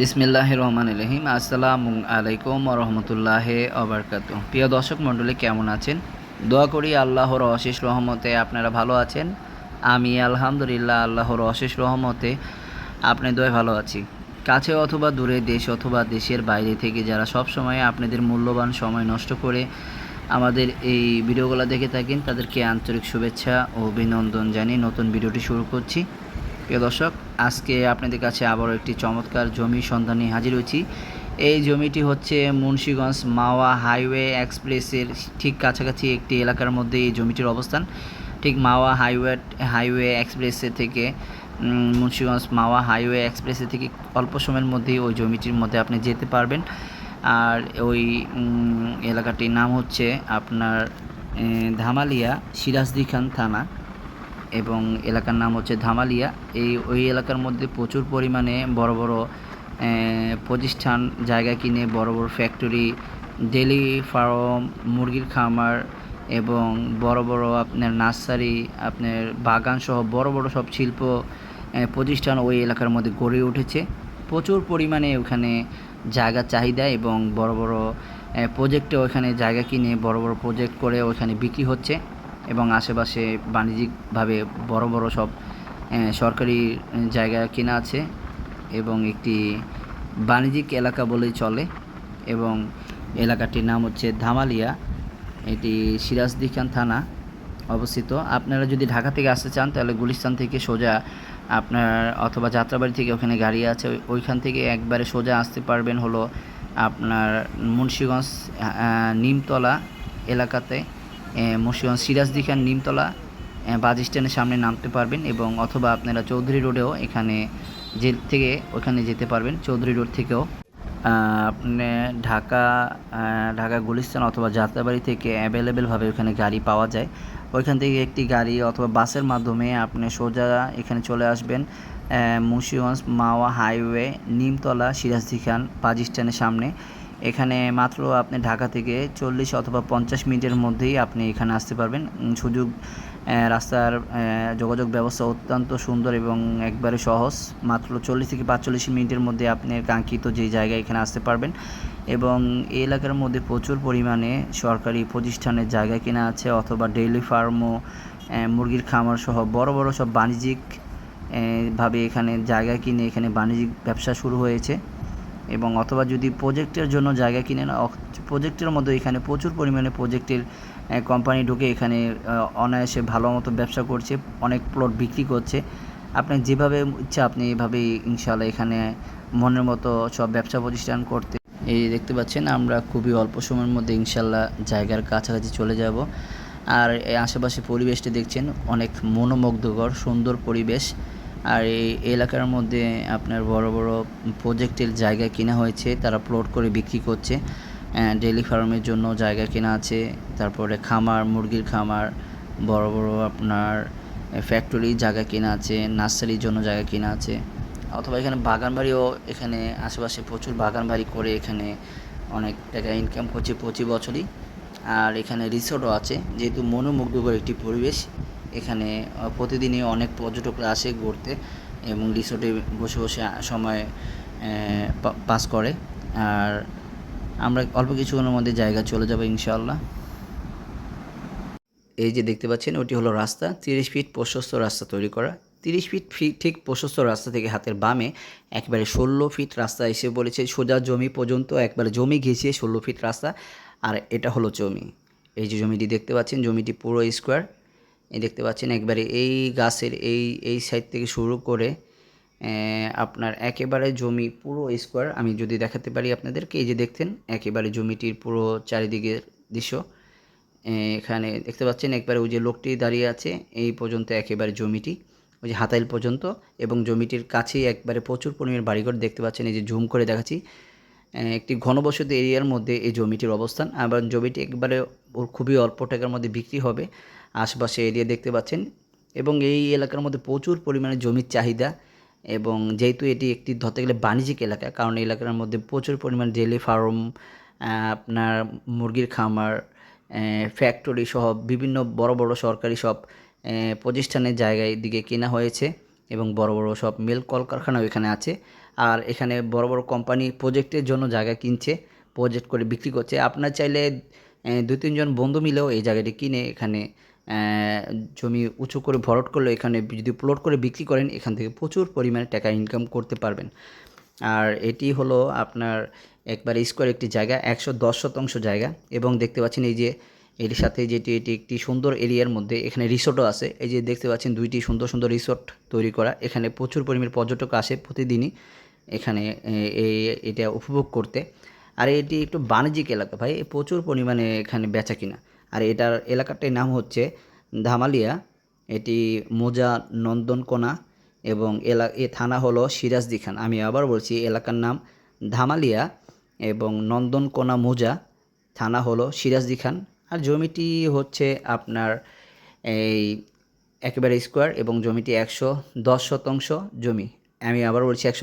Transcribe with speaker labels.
Speaker 1: বিসমিল্লাহ রহমান রহিম আসসালামু আলাইকুম রহমতুল্লাহ অবরকাত প্রিয় দর্শক মণ্ডলী, কেমন আছেন? দোয়া করি আল্লাহর অশেষ রহমতে আপনারা ভালো আছেন। আমি আলহামদুলিল্লাহ আল্লাহর অশেষ রহমতে আপনি দোয়া ভালো আছি। কাছে অথবা দূরে দেশ অথবা দেশের বাইরে থেকে যারা সব সময় আপনাদের মূল্যবান সময় নষ্ট করে আমাদের এই ভিডিওগুলো দেখে থাকেন, তাদেরকে আন্তরিক শুভেচ্ছা ও অভিনন্দন জানিয়ে নতুন ভিডিওটি শুরু করছি। প্রিয় দর্শক, আজকে আপনাদের কাছে আবারও একটি চমৎকার জমি সন্ধানে হাজির হয়েছি। এই জমিটি হচ্ছে মুন্সীগঞ্জ মাওয়া হাইওয়ে এক্সপ্রেসের ঠিক কাছাকাছি একটি এলাকার মধ্যে এই জমিটির অবস্থান। ঠিক মাওয়া হাইওয়ে হাইওয়ে এক্সপ্রেসের থেকে মুন্সীগঞ্জ মাওয়া হাইওয়ে এক্সপ্রেসের থেকে অল্প সময়ের মধ্যেই ওই জমিটির মধ্যে আপনি যেতে পারবেন। আর ওই এলাকাটির নাম হচ্ছে আপনার ধামালিয়া সিরাজদি খান থানা। এবং এলাকার নাম হচ্ছে ধামালিয়া। এই, ওই এলাকার মধ্যে প্রচুর পরিমাণে বড় বড় প্রতিষ্ঠান, জায়গা কিনে বড় বড় ফ্যাক্টরি ডেলি ফার্ম মুরগির খামার এবং বড় বড় আপনার নার্সারি, আপনার বাগান সহ বড় বড় সব শিল্প প্রতিষ্ঠান ওই এলাকার মধ্যে গড়ে উঠেছে। প্রচুর পরিমাণে ওখানে জায়গা চাহিদা এবং বড় বড় প্রজেক্টে ওখানে জায়গা কিনে বড় বড় প্রজেক্ট করে ওখানে বিক্রি হচ্ছে। এবং আশেপাশে বাণিজ্যিকভাবে বড় বড় সব সরকারি জায়গা কেনা আছে এবং একটি বাণিজ্যিক এলাকা বলেই চলে এবং এলাকাটির নাম হচ্ছে ধামালিয়া। এটি সিরাজদি খান থানা অবস্থিত। আপনারা যদি ঢাকা থেকে আসতে চান, তাহলে গুলিস্তান থেকে সোজা আপনার, অথবা যাত্রাবাড়ি থেকে ওখানে গাড়ি আছে ওইখান থেকে একবারে সোজা আসতে পারবেন হলো আপনার মুন্সীগঞ্জ নিমতলা এলাকাতে। মুন্সীগঞ্জ সিরাজদি খান নিমতলা বাস স্ট্যান্ডের সামনে নামতে পারবেন এবং অথবা আপনারা চৌধুরী রোডেও এখানে যে থেকে ওখানে যেতে পারবেন, চৌধুরী রোড থেকেও। আপনি ঢাকা ঢাকা গুলিস্তান অথবা যাত্রাবাড়ি থেকে অ্যাভেলেবেলভাবে ওখানে গাড়ি পাওয়া যায়। ওইখান থেকে একটি গাড়ি অথবা বাসের মাধ্যমে আপনি সোজা এখানে চলে আসবেন Munshiganj Mawa highway, Nimtala Sirajdikhan bus স্ট্যান্ডের সামনে। এখানে মাত্র আপনি ঢাকা থেকে চল্লিশ অথবা পঞ্চাশ মিনিটের মধ্যেই আপনি এখানে আসতে পারবেন। সুযোগ রাস্তার যোগাযোগ ব্যবস্থা অত্যন্ত সুন্দর এবং একবারে সহজ। মাত্র চল্লিশ থেকে পাঁচচল্লিশ মিনিটের মধ্যে আপনি কাঙ্ক্ষিত যে জায়গায় এখানে আসতে পারবেন এবং এই এলাকার মধ্যে প্রচুর পরিমাণে সরকারি প্রতিষ্ঠানের জায়গা কেনা আছে অথবা ডেইলি ফার্মও মুরগির খামার সহ বড় বড় সব বাণিজ্যিক ভাবে এখানে জায়গা কিনে এখানে বাণিজ্যিক ব্যবসা শুরু হয়েছে। এবং অথবা যদি প্রজেক্টের জন্য জায়গা কিনে কিনেন প্রজেক্টের মধ্যে এখানে প্রচুর পরিমাণে প্রজেক্টের কোম্পানি ঢুকে এখানে অনায়াসে ভালো মতো ব্যবসা করছে, অনেক প্লট বিক্রি করছে। আপনি যেভাবে ইচ্ছা আপনি এভাবে ইনশাল্লাহ এখানে মনের মতো সব ব্যবসা প্রতিষ্ঠান করতে। এই দেখতে পাচ্ছেন, আমরা খুবই অল্প সময়ের মধ্যে ইনশাল্লাহ জায়গার কাছাকাছি চলে যাব। আর আশেপাশে পরিবেশটি দেখছেন, অনেক মনোমুগ্ধকর, সুন্দর পরিবেশ। আর এই এলাকার মধ্যে আপনার বড় বড় প্রজেক্টের জায়গা কেনা হয়েছে, তারা প্লট করে বিক্রি করছে। ডেলি ফার্মের জন্য জায়গা কেনা আছে, তারপরে খামার, মুরগির খামার, বড় বড় আপনার ফ্যাক্টরি জায়গা কেনা আছে নার্সারির জন্য জায়গা কেনা আছে। অথবা এখানে বাগান বাড়িও এখানে আশেপাশে প্রচুর বাগান বাড়ি করে এখানে অনেক টাকা ইনকাম করছে প্রতি বছরই। আর এখানে রিসোর্টও আছে, যেহেতু মনোমুগ্ধকর একটি পরিবেশ এখানে প্রতিদিনই অনেক পর্যটকরা আসে ঘুরতে এবং রিসোর্টে বসে বসে সময় পাস করে। আর আমরা অল্প কিছুক্ষণের মধ্যে জায়গা চলে যাব ইনশাআল্লাহ। এই যে দেখতে পাচ্ছেন, ওটি হলো রাস্তা। তিরিশ ফিট প্রশস্ত রাস্তা তৈরি করা। তিরিশ ফিট ঠিক প্রশস্ত রাস্তা থেকে হাতের বামে একবারে ষোলো ফিট রাস্তা এসে বলেছে সোজা জমি পর্যন্ত একবারে জমি ঘেঁচিয়ে ষোলো ফিট রাস্তা। আর এটা হলো জমি। এই যে জমিটি দেখতে পাচ্ছেন, জমিটি পুরো স্কোয়ার। এই দেখতে পাচ্ছেন, একবারে এই গাছের এই এই সাইড থেকে শুরু করে আপনার একেবারে জমি পুরো স্কোয়ার আমি যদি দেখাতে পারি আপনাদেরকে, এই যে দেখতেন, একেবারে জমিটির পুরো চারিদিকের দৃশ্য। এখানে দেখতে পাচ্ছেন, একবারে ওই যে লোকটি দাঁড়িয়ে আছে, এই পর্যন্ত একেবারে জমিটি, ওই যে হাতাইল পর্যন্ত, এবং জমিটির কাছেই একবারে প্রচুর পরিমাণের বাড়িঘর দেখতে পাচ্ছেন, এই যে জুম করে দেখাচ্ছি। একটি ঘনবসতি এরিয়ার মধ্যে এই জমিটির অবস্থান, আবার জমিটি একবারে খুবই অল্প টাকার মধ্যে বিক্রি হবে। আশপাশে এরিয়া দেখতে পাচ্ছেন এবং এই এলাকার মধ্যে প্রচুর পরিমাণে জমির চাহিদা এবং যেহেতু এটি একটি ধরতে গেলে বাণিজ্যিক এলাকা, কারণ এই এলাকার মধ্যে প্রচুর পরিমাণ ডেলি ফার্ম আপনার মুরগির খামার ফ্যাক্টরি সহ বিভিন্ন বড় বড় সরকারি সব প্রতিষ্ঠানের জায়গায় দিকে কেনা হয়েছে এবং বড় বড় সব মিল কলকারখানাও এখানে আছে। আর এখানে বড় বড় কোম্পানি প্রজেক্টের জন্য জায়গা কিনছে প্রজেক্ট করে বিক্রি করছে। আপনার চাইলে দু তিনজন বন্ধু মিলেও এই জায়গাটি কিনে এখানে জমি উঁচু করে ভরট করলে এখানে যদি প্লট করে বিক্রি করেন, এখান থেকে প্রচুর পরিমাণে টাকা ইনকাম করতে পারবেন। আর এটি হলো আপনার একবার স্কোয়ার একটি জায়গা, একশো দশ শতাংশ জায়গা। এবং দেখতে পাচ্ছেন এই যে এটির সাথে যেটি এটি একটি সুন্দর এরিয়ার মধ্যে এখানে রিসোর্টও আছে। এই যে দেখতে পাচ্ছেন দুইটি সুন্দর সুন্দর রিসোর্ট তৈরি করা। এখানে প্রচুর পরিমাণে পর্যটক আসে প্রতিদিনই এখানে এই এটা উপভোগ করতে। আর এটি একটু বাণিজ্যিক এলাকা ভাই, প্রচুর পরিমাণে এখানে বেচা কিনা। আর এটার এলাকাটার নাম হচ্ছে ধামালিয়া। এটি মোজা নন্দনকোনা এবং এলা, এ থানা হলো সিরাজদি খান। আমি আবার বলছি, এলাকার নাম ধামালিয়া এবং নন্দনকোনা মোজা থানা হলো সিরাজদি খান। আর জমিটি হচ্ছে আপনার এই একেবারে স্কোয়ার এবং জমিটি একশো দশ শতাংশ জমি। আমি আবার বলছি একশো